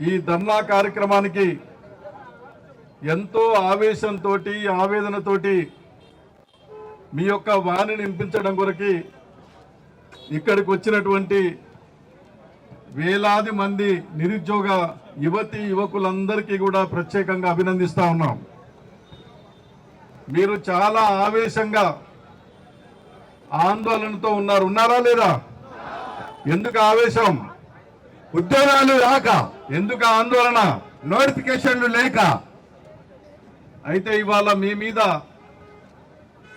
ఈ ధర్నా కార్యక్రమానికి ఎంతో ఆవేశంతో ఆవేదనతోటి మీ యొక్క వాణిని వినిపించడం కొరకి ఇక్కడికి వచ్చినటువంటి వేలాది మంది నిరుద్యోగ యువతి యువకులందరికీ కూడా ప్రత్యేకంగా అభినందిస్తా ఉన్నాం. మీరు చాలా ఆవేశంగా ఆందోళనతో ఉన్నారు. ఉన్నారా లేదా? ఎందుకు ఆవేశం? ఉద్యోగాలు రాక ఎందుకు ఆందోళన? నోటిఫికేషన్లు లేక. అయితే ఇవాళ మీ మీద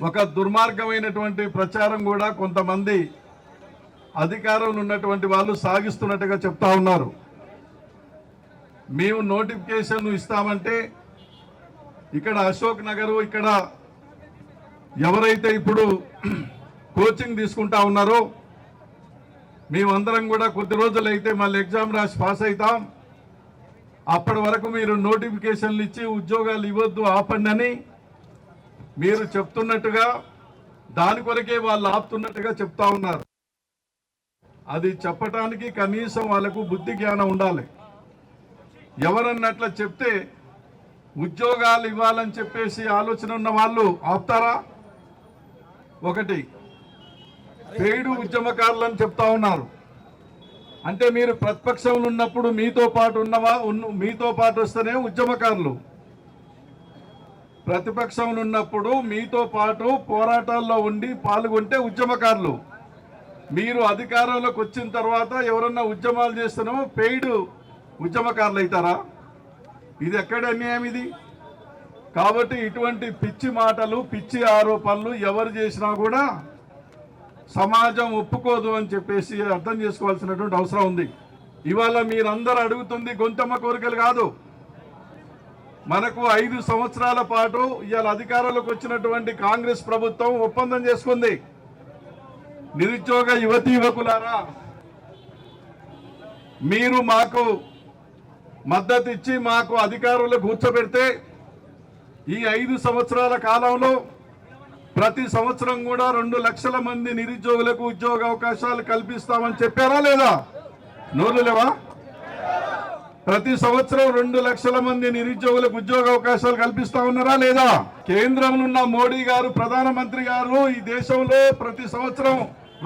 ఒక దుర్మార్గమైనటువంటి ప్రచారం కూడా కొంతమంది అధికారంలో ఉన్నటువంటి వాళ్ళు సాగిస్తున్నట్టుగా చెప్తా ఉన్నారు. మేము నోటిఫికేషన్ ఇస్తామంటే ఇక్కడ అశోక్ నగరు ఇక్కడ ఎవరైతే ఇప్పుడు కోచింగ్ తీసుకుంటా ఉన్నారో మేమందరం కూడా కొద్ది రోజులైతే మళ్ళీ ఎగ్జామ్ రాసి పాస్ అవుతాం. అప్పటి వరకు మీరు నోటిఫికేషన్లు ఇచ్చి ఉద్యోగాలు ఇవ్వద్దు ఆపండి అని మీరు చెప్తున్నట్టుగా దాని కొరకే వాళ్ళు ఆపుతున్నట్టుగా చెప్తా ఉన్నారు. అది చెప్పటానికి కనీసం వాళ్ళకు బుద్ధి జ్ఞానం ఉండాలి. ఎవరన్నట్ల చెప్తే ఉద్యోగాలు ఇవ్వాలని చెప్పేసి ఆలోచన ఉన్న వాళ్ళు ఆపుతారా? ఒకటి పేడు ఉద్యమకారులని చెప్తా ఉన్నారు. అంటే మీరు ప్రతిపక్షంలో ఉన్నప్పుడు మీతో పాటు ఉన్నవా మీతో పాటు వస్తేనే ఉద్యమకారులు. ప్రతిపక్షంలో ఉన్నప్పుడు మీతో పాటు పోరాటాల్లో ఉండి పాల్గొంటే ఉద్యమకారులు. మీరు అధికారంలోకి వచ్చిన తర్వాత ఎవరన్నా ఉద్యమాలు చేస్తున్నామో పెయిడ్ ఉద్యమకారులు అవుతారా? ఇది ఎక్కడ అన్యాయం ఇది? కాబట్టి ఇటువంటి పిచ్చి మాటలు పిచ్చి ఆరోపణలు ఎవరు చేసినా కూడా సమాజం ఒప్పుకోదు అని చెప్పేసి అర్థం చేసుకోవాల్సినటువంటి అవసరం ఉంది. ఇవాళ మీరందరూ అడుగుతుంది గొంతమ్మ కోరికలు కాదు. మనకు ఐదు సంవత్సరాల పాటు ఇవాళ అధికారంలోకి వచ్చినటువంటి కాంగ్రెస్ ప్రభుత్వం ఒప్పందం చేసుకుంది. నిరుద్యోగ యువతి యువకులారా మీరు మాకు మద్దతు ఇచ్చి మాకు అధికారంలో కూర్చోబెడితే ఈ ఐదు సంవత్సరాల కాలంలో ప్రతి సంవత్సరం కూడా రెండు లక్షల మంది నిరుద్యోగులకు ఉద్యోగ అవకాశాలు కల్పిస్తామని చెప్పారా లేదా? నోరు లేవా? ప్రతి సంవత్సరం రెండు లక్షల మంది నిరుద్యోగులకు ఉద్యోగ అవకాశాలు కల్పిస్తా ఉన్నారా లేదా? కేంద్రంలో ఉన్న మోడీ గారు ప్రధానమంత్రి గారు ఈ దేశంలో ప్రతి సంవత్సరం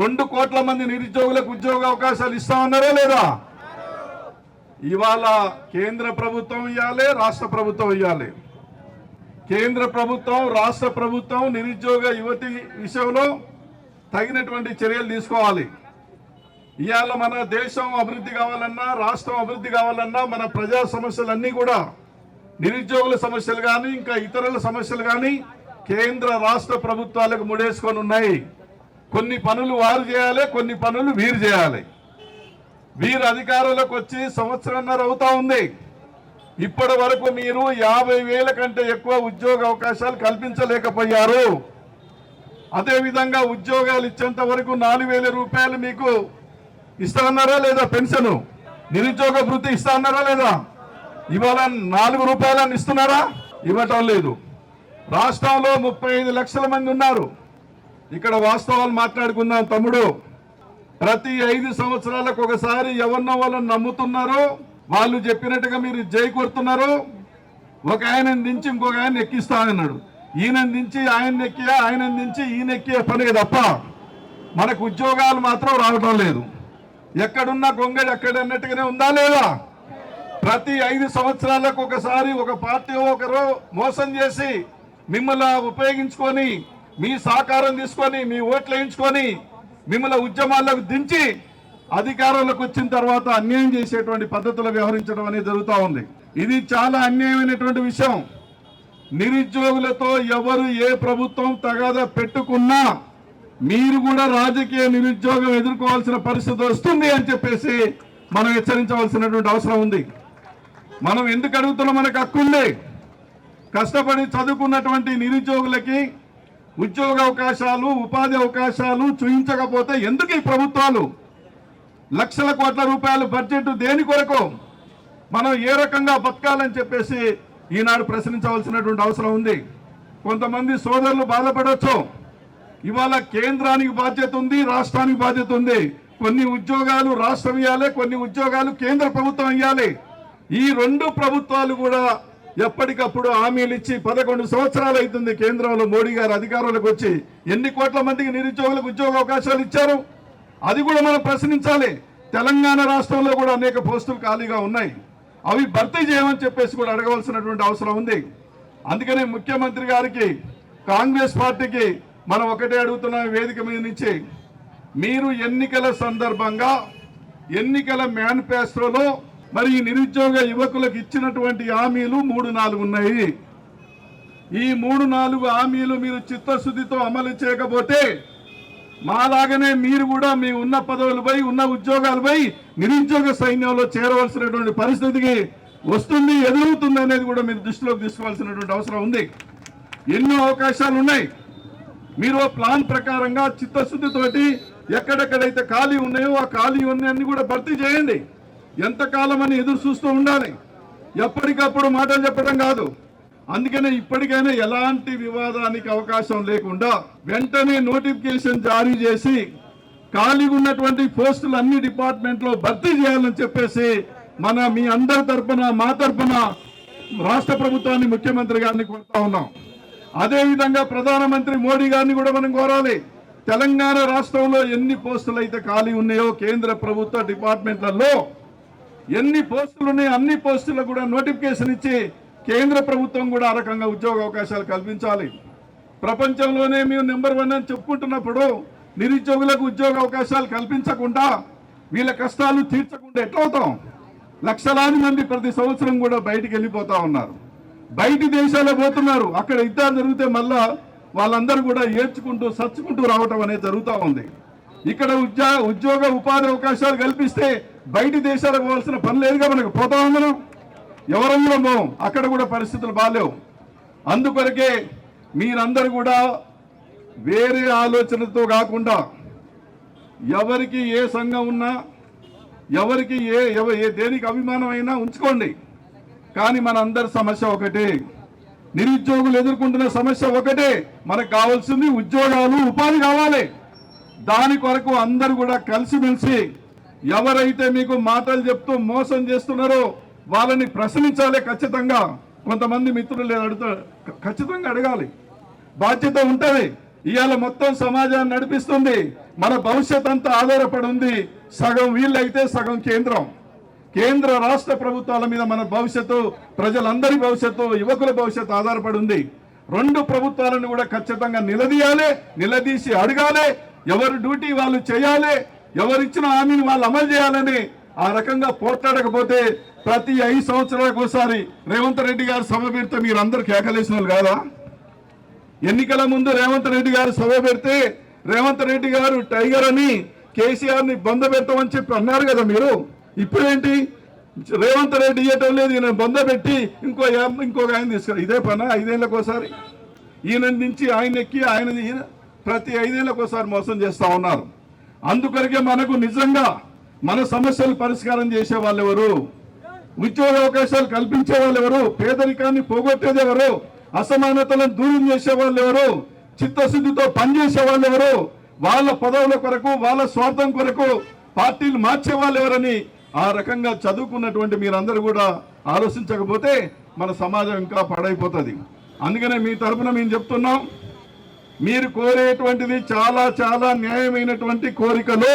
రెండు కోట్ల మంది నిరుద్యోగులకు ఉద్యోగ అవకాశాలు ఇస్తా ఉన్నారా లేదా? ఇవాళ కేంద్ర ప్రభుత్వం ఇవ్వాలి రాష్ట్ర ప్రభుత్వం ఇవ్వాలి కేంద్ర ప్రభుత్వం రాష్ట్ర ప్రభుత్వం నిరుద్యోగ యువతి విషయంలో తగినటువంటి చర్యలు తీసుకోవాలి. ఇవాళ మన దేశం అభివృద్ధి కావాలన్నా రాష్ట్రం అభివృద్ధి కావాలన్నా మన ప్రజా సమస్యలన్నీ కూడా నిరుద్యోగుల సమస్యలు కానీ ఇంకా ఇతరుల సమస్యలు కానీ కేంద్ర రాష్ట్ర ప్రభుత్వాలకు ముడేసుకొని ఉన్నాయి. కొన్ని పనులు వారు చేయాలి కొన్ని పనులు వీరు చేయాలి. వీరు అధికారంలోకి వచ్చి సంవత్సరంన్నర అవుతా ఉంది. ఇప్పటి వరకు మీరు యాభై వేల కంటే ఎక్కువ ఉద్యోగ అవకాశాలు కల్పించలేకపోయారు. అదేవిధంగా ఉద్యోగాలు ఇచ్చేంత వరకు నాలుగు వేల రూపాయలు మీకు ఇస్తా అన్నారా లేదా పెన్షన్? నిరుద్యోగ వృత్తి ఇస్తా అన్నారా లేదా? ఇవాళ నాలుగు రూపాయలని ఇస్తున్నారా? ఇవ్వటం లేదు. రాష్ట్రంలో ముప్పై ఐదు లక్షల మంది ఉన్నారు. ఇక్కడ వాస్తవాలు మాట్లాడుకుందాం తమ్ముడు. ప్రతి ఐదు సంవత్సరాలకు ఒకసారి ఎవరినో వాళ్ళని నమ్ముతున్నారు. వాళ్ళు చెప్పినట్టుగా మీరు జై కొడుతున్నారు. ఒక ఆయన దించి ఇంకొక ఆయన ఎక్కిస్తా అన్నాడు. ఈయన దించి ఆయన ఎక్కియా ఆయన దించి ఈయన ఎక్కియే పని తప్ప మనకు ఉద్యోగాలు మాత్రం రావటం లేదు. ఎక్కడున్నా గొంగడి ఎక్కడ అన్నట్టుగానే ఉందా లేదా? ప్రతి ఐదు సంవత్సరాలకు ఒకసారి ఒక పార్టీ ఒకరు మోసం చేసి మిమ్మల్ని ఉపయోగించుకొని మీ సహకారం తీసుకొని మీ ఓట్లు వేయించుకొని మిమ్మల్ని ఉద్యమాలకు దించి అధికారంలోకి వచ్చిన తర్వాత అన్యాయం చేసేటువంటి పద్ధతులు వ్యవహరించడం అనేది జరుగుతూ ఉంది. ఇది చాలా అన్యాయమైనటువంటి విషయం. నిరుద్యోగులతో ఎవరు ఏ ప్రభుత్వం తగాదా పెట్టుకున్నా మీరు కూడా రాజకీయ నిరుద్యోగం ఎదుర్కోవాల్సిన పరిస్థితి వస్తుంది అని చెప్పేసి మనం హెచ్చరించవలసినటువంటి అవసరం ఉంది. మనం ఎందుకు అడుగుతున్నాం? మనకు హక్కుంది కష్టపడి చదువుకున్నటువంటి నిరుద్యోగులకి ఉద్యోగ అవకాశాలు ఉపాధి అవకాశాలు చూయించకపోతే ఎందుకు ఈ ప్రభుత్వాలు? లక్షల కోట్ల రూపాయల బడ్జెట్ దేని కొరకు మనం ఏ రకంగా బతకాలని చెప్పేసి ఈనాడు ప్రశ్నించవలసినటువంటి అవసరం ఉంది. కొంతమంది సోదరులు బాధపడవచ్చు ఇవాళ కేంద్రానికి బాధ్యత ఉంది రాష్ట్రానికి బాధ్యత ఉంది. కొన్ని ఉద్యోగాలు రాష్ట్రం ఇవ్వాలి కొన్ని ఉద్యోగాలు కేంద్ర ప్రభుత్వం ఇవ్వాలి ఈ రెండు ప్రభుత్వాలు కూడా ఎప్పటికప్పుడు హామీలు ఇచ్చి పదకొండు సంవత్సరాలు అవుతుంది కేంద్రంలో మోడీ గారు అధికారంలోకి వచ్చి. ఎన్ని కోట్ల మందికి నిరుద్యోగులకు ఉద్యోగ అవకాశాలు ఇచ్చారు? అది కూడా మనం ప్రశ్నించాలి. తెలంగాణ రాష్ట్రంలో కూడా అనేక పోస్టులు ఖాళీగా ఉన్నాయి. అవి భర్తీ చేయమని చెప్పేసి కూడా అడగవలసినటువంటి అవసరం ఉంది. అందుకనే ముఖ్యమంత్రి గారికి కాంగ్రెస్ పార్టీకి మనం ఒకటే అడుగుతున్నాం వేదిక మీద నుంచి మీరు ఎన్నికల సందర్భంగా ఎన్నికల మేనిఫెస్టోలో మరి ఈ నిరుద్యోగ యువకులకు ఇచ్చినటువంటి హామీలు మూడు నాలుగు ఉన్నాయి. ఈ మూడు నాలుగు హామీలు మీరు చిత్తశుద్ధితో అమలు చేయకపోతే మాలాగనే మీరు కూడా మీ ఉన్న పదవులపై ఉన్న ఉద్యోగాలపై నిరుద్యోగ సైన్యంలో చేరవలసినటువంటి పరిస్థితికి వస్తుంది ఎదురవుతుంది అనేది కూడా మీరు దృష్టిలోకి తీసుకోవాల్సినటువంటి అవసరం ఉంది. ఎన్నో అవకాశాలు ఉన్నాయి. మీరు ఓ ప్లాన్ ప్రకారంగా చిత్తశుద్ధితోటి ఎక్కడెక్కడైతే ఖాళీ ఉన్నాయో ఆ ఖాళీ ఉన్నాయన్ని కూడా భర్తీ చేయండి. ఎంతకాలం అని ఎదురు చూస్తూ ఉండాలి. ఎప్పటికప్పుడు మాటలు చెప్పడం కాదు. అందుకనే ఇప్పటికైనా ఎలాంటి వివాదానికి అవకాశం లేకుండా వెంటనే నోటిఫికేషన్ జారీ చేసి ఖాళీగా ఉన్నటువంటి పోస్టులు అన్ని డిపార్ట్మెంట్లో భర్తీ చేయాలని చెప్పేసి మన మీ అందరి తరఫున మా తరపున రాష్ట్ర ప్రభుత్వాన్ని ముఖ్యమంత్రి గారిని కోరుతా ఉన్నాం. అదేవిధంగా ప్రధానమంత్రి మోడీ గారిని కూడా మనం కోరాలి. తెలంగాణ రాష్ట్రంలో ఎన్ని పోస్టులు అయితే ఖాళీ ఉన్నాయో కేంద్ర ప్రభుత్వ డిపార్ట్మెంట్లలో ఎన్ని పోస్టులు ఉన్నాయో అన్ని పోస్టులకు కూడా నోటిఫికేషన్ ఇచ్చి కేంద్ర ప్రభుత్వం కూడా ఆ రకంగా ఉద్యోగ అవకాశాలు కల్పించాలి. ప్రపంచంలోనే మేము నెంబర్ వన్ అని చెప్పుకుంటున్నప్పుడు నిరుద్యోగులకు ఉద్యోగ అవకాశాలు కల్పించకుండా వీళ్ళ కష్టాలు తీర్చకుండా ఎట్లవుతాం లక్షలాది మంది ప్రతి సంవత్సరం కూడా బయటికి వెళ్ళిపోతా ఉన్నారు. బయటి దేశాల్లో పోతున్నారు. అక్కడ యుద్ధాలు జరిగితే మళ్ళా వాళ్ళందరూ కూడా ఏడ్చుకుంటూ సచ్చుకుంటూ రావటం అనేది జరుగుతూ ఉంది. ఇక్కడ ఉద్యోగ ఉద్యోగ ఉపాధి అవకాశాలు కల్పిస్తే బయటి దేశాలకు పోవాల్సిన పని లేదుగా మనకు. పోతా ఉన్నాం ఎవరంలో పోం అక్కడ కూడా పరిస్థితులు బాగాలేవు అందుకొరకే మీరందరూ కూడా వేరే ఆలోచనతో కాకుండా ఎవరికి ఏ సంఘం ఉన్నా ఎవరికి ఏ ఎవ- ఏ దేనికి అభిమానం అయినా ఉంచుకోండి. కానీ మన అందరి సమస్య ఒకటే. నిరుద్యోగులు ఎదుర్కొంటున్న సమస్య ఒకటే. మనకు కావాల్సింది ఉద్యోగాలు ఉపాధి కావాలి. దాని కొరకు అందరూ కూడా కలిసిమెలిసి ఎవరైతే మీకు మాటలు చెప్తూ మోసం చేస్తున్నారో వాళ్ళని ప్రశ్నించాలి ఖచ్చితంగా. కొంతమంది మిత్రులు లేదు అడుగుతా ఖచ్చితంగా అడగాలి. బాధ్యత ఉంటుంది. ఇవాళ మొత్తం సమాజాన్ని నడిపిస్తుంది. మన భవిష్యత్ అంతా ఆధారపడి ఉంది. సగం వీళ్ళైతే సగం కేంద్రం. కేంద్ర రాష్ట్ర ప్రభుత్వాల మీద మన భవిష్యత్తు ప్రజలందరి భవిష్యత్తు యువకుల భవిష్యత్తు ఆధారపడి ఉంది. రెండు ప్రభుత్వాలను కూడా ఖచ్చితంగా నిలదీయాలి నిలదీసి అడగాలి. ఎవరు డ్యూటీ వాళ్ళు చేయాలి ఎవరిచ్చిన హామీని వాళ్ళు అమలు చేయాలని ఆ రకంగా పోట్లాడకపోతే ప్రతి ఐదు సంవత్సరాలకు ఒకసారి రేవంత్ రెడ్డి గారు సభ పెడితే మీరు అందరు కేకలేసిన వాళ్ళు కాదా? ఎన్నికల ముందు రేవంత్ రెడ్డి గారు సభ పెడితే రేవంత్ రెడ్డి గారు టైగర్ అని కేసీఆర్ని బొంద చెప్పి అన్నారు కదా మీరు? ఇప్పుడేంటి? రేవంత్ రెడ్డి ఇయ్యటం లేదు ఈయన బంద పెట్టి ఇంకో ఇంకొక ఆయన తీసుకురా. ఇదే పన? ఐదేళ్ళకి ఒకసారి? ఈయన నుంచి ఆయన ఎక్కి ఆయన ప్రతి ఐదేళ్ళకి ఒకసారి మోసం చేస్తా ఉన్నారు. అందుకొరకే మనకు నిజంగా మన సమస్యలు పరిష్కారం చేసే వాళ్ళు ఎవరు? ఉద్యోగ అవకాశాలు కల్పించే వాళ్ళు ఎవరు? పేదరికాన్ని పోగొట్టేది ఎవరు? అసమానతలను దూరం చేసే వాళ్ళు ఎవరు? చిత్తశుద్ధితో పనిచేసే వాళ్ళు ఎవరు? వాళ్ళ పదవుల కొరకు వాళ్ళ స్వార్థం కొరకు పార్టీలు మార్చే వాళ్ళెవరని ఆ రకంగా చదువుకున్నటువంటి మీరందరూ కూడా ఆలోచించకపోతే మన సమాజం ఇంకా పాడైపోతుంది. అందుకనే మీ తరపున మేము చెప్తున్నాం మీరు కోరేటువంటిది చాలా చాలా న్యాయమైనటువంటి కోరికలు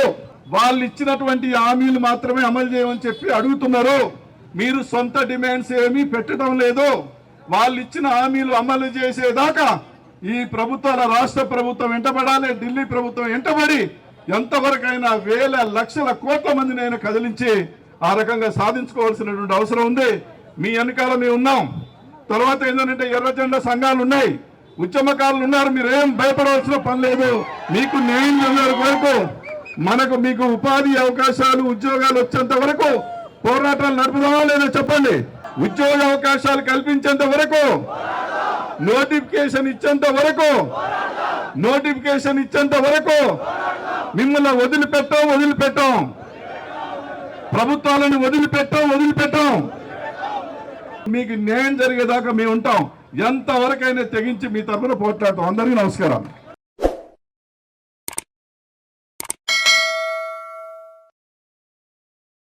వాళ్ళు ఇచ్చినటువంటి హామీలు మాత్రమే అమలు చేయమని చెప్పి అడుగుతున్నారు. మీరు సొంత డిమాండ్స్ ఏమీ పెట్టడం లేదు. వాళ్ళు ఇచ్చిన హామీలు అమలు చేసేదాకా ఈ ప్రభుత్వాల రాష్ట్ర ప్రభుత్వం వెంటబడాలి ఢిల్లీ ప్రభుత్వం వెంటబడి ఎంతవరకైనా వేల లక్షల కోట్ల మందిని ఆయన కదిలించి ఆ రకంగా సాధించుకోవాల్సినటువంటి అవసరం ఉంది. మీ వెనకాల మేము ఉన్నాం. తర్వాత ఏంటంటే ఎర్రజెండా సంఘాలు ఉన్నాయి. ఉద్యమకారులు ఉన్నారు. మీరు ఏం భయపడవలసిన పని లేదు. మీకు న్యాయం చెందారు వరకు మనకు మీకు ఉపాధి అవకాశాలు ఉద్యోగాలు వచ్చేంత వరకు పోరాటాలు నడుపుదామా లేదా చెప్పండి? ఉద్యోగ అవకాశాలు కల్పించేంత వరకు నోటిఫికేషన్ ఇచ్చేంత వరకు నోటిఫికేషన్ ఇచ్చేంత వరకు మిమ్మల్ని వదిలిపెట్టాం వదిలిపెట్టాం. ప్రభుత్వాలను వదిలిపెట్టాం వదిలిపెట్టాం. మీకు న్యాయం జరిగేదాకా మేము ఉంటాం. ఎంతవరకైనా తెగించి మీ తరఫున పోట్లాడతాం. అందరికీ నమస్కారం.